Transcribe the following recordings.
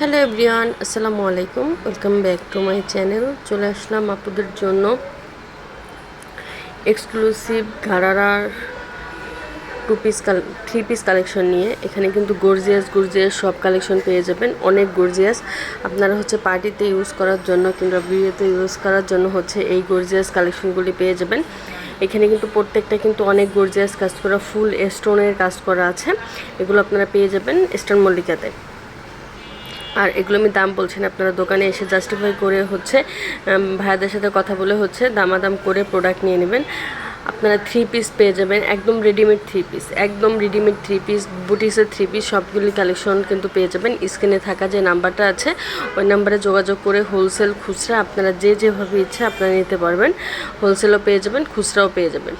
Hello everyone, আসসালামু আলাইকুম। Welcome back to my channel. চলে আসলাম আপনাদের জন্য exclusive ঘাড়ারার two piece three piece collection নিয়ে। এখানে কিন্তু গর্জিয়াস গর্জিয়াস সব কালেকশন পেয়ে যাবেন। অনেক গর্জিয়াস আপনারা হচ্ছে পার্টিতে ইউজ করার জন্য কিংবা বিয়েতে ইউজ করার জন্য হচ্ছে এই গর্জিয়াস কালেকশনগুলি পেয়ে যাবেন। এখানে কিন্তু প্রত্যেকটা কিন্তু অনেক গর্জিয়াস কাজ করা ফুল স্টোনের কাজ করা আছে। এগুলো আপনারা পেয়ে যাবেন স্টোন মল্লিকাতে আর এগুলো আমি দাম বলছি না, আপনারা দোকানে এসে জাস্টিফাই করে হচ্ছে ভাইয়াদের সাথে কথা বলে হচ্ছে দামাদাম করে প্রোডাক্ট নিয়ে নেবেন। আপনারা থ্রি পিস পেয়ে যাবেন, একদম রেডিমেড থ্রি পিস একদম রেডিমেড থ্রি পিস বুটিক্সের থ্রি পিস সবগুলি কালেকশন কিন্তু পেয়ে যাবেন। স্ক্রিনে থাকা যে নাম্বারটা আছে, ওই নাম্বারে যোগাযোগ করে হোলসেল খুচরা আপনারা যে যেভাবে ইচ্ছে আপনারা নিতে পারবেন। হোলসেলও পেয়ে যাবেন, খুচরাও পেয়ে যাবেন।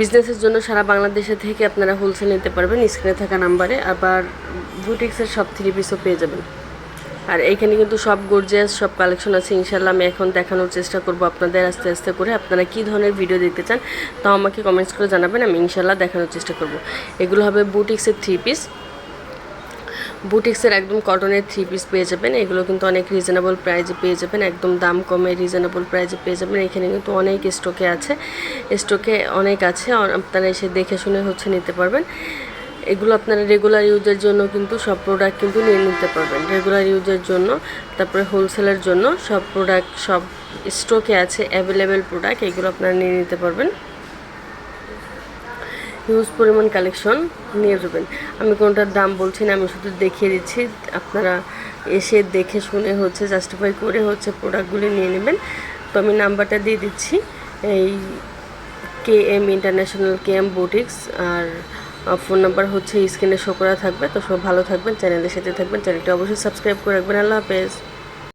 বিজনেসের জন্য সারা বাংলাদেশে থেকে আপনারা হোলসেল নিতে পারবেন স্ক্রিনে থাকা নাম্বারে আবার বুটিক্সের সব থ্রি পিসও পেয়ে যাবেন। আর এইখানে কিন্তু সব গর্জিয়াস সব কালেকশন আছে ইনশাল্লাহ আমি এখন দেখানোর চেষ্টা করব আপনাদের আস্তে আস্তে করে আপনারা কী ধরনের ভিডিও দেখতে চান, তাও আমাকে কমেন্টস করে জানাবেন, আমি ইনশাল্লাহ দেখানোর চেষ্টা করব। এগুলো হবে বুটিক্সের থ্রি পিস বুটিক্সের একদম কটনের থ্রি পিস পেয়ে যাবেন। এগুলো কিন্তু অনেক রিজনেবল প্রাইজে পেয়ে যাবেন, একদম দাম কমে রিজনেবল প্রাইজে পেয়ে যাবেন। এখানে কিন্তু অনেক স্টকে আছে। স্টকে অনেক আছে আপনারা এসে দেখে শুনে হচ্ছে নিতে পারবেন। এগুলো আপনারা রেগুলার ইউজের জন্য কিন্তু সব প্রোডাক্ট কিন্তু নিয়ে নিতে পারবেন। রেগুলার ইউজের জন্য, তারপরে হোলসেলের জন্য সব প্রোডাক্ট সব স্টকে আছে অ্যাভেলেবেল প্রোডাক্ট এগুলো আপনারা নিয়ে নিতে পারবেন। হিউজ পরিমাণ কালেকশন নিয়ে যাবেন। আমি কোনটার দাম বলছি না, আমি শুধু দেখিয়ে দিচ্ছি। আপনারা এসে দেখে শুনে হচ্ছে জাস্টিফাই করে হচ্ছে প্রোডাক্টগুলি নিয়ে নেবেন। তো আমি নাম্বারটা দিয়ে দিচ্ছি। এই K M international K M boutiques আর ফোন নাম্বার হচ্ছে স্ক্রিনে শো করা থাকবে। তো সব ভালো থাকবেন চ্যানেলের সাথে থাকবেন। চ্যানেলটা অবশ্যই সাবস্ক্রাইব করে রাখবেন। আল্লাহ হাফেজ।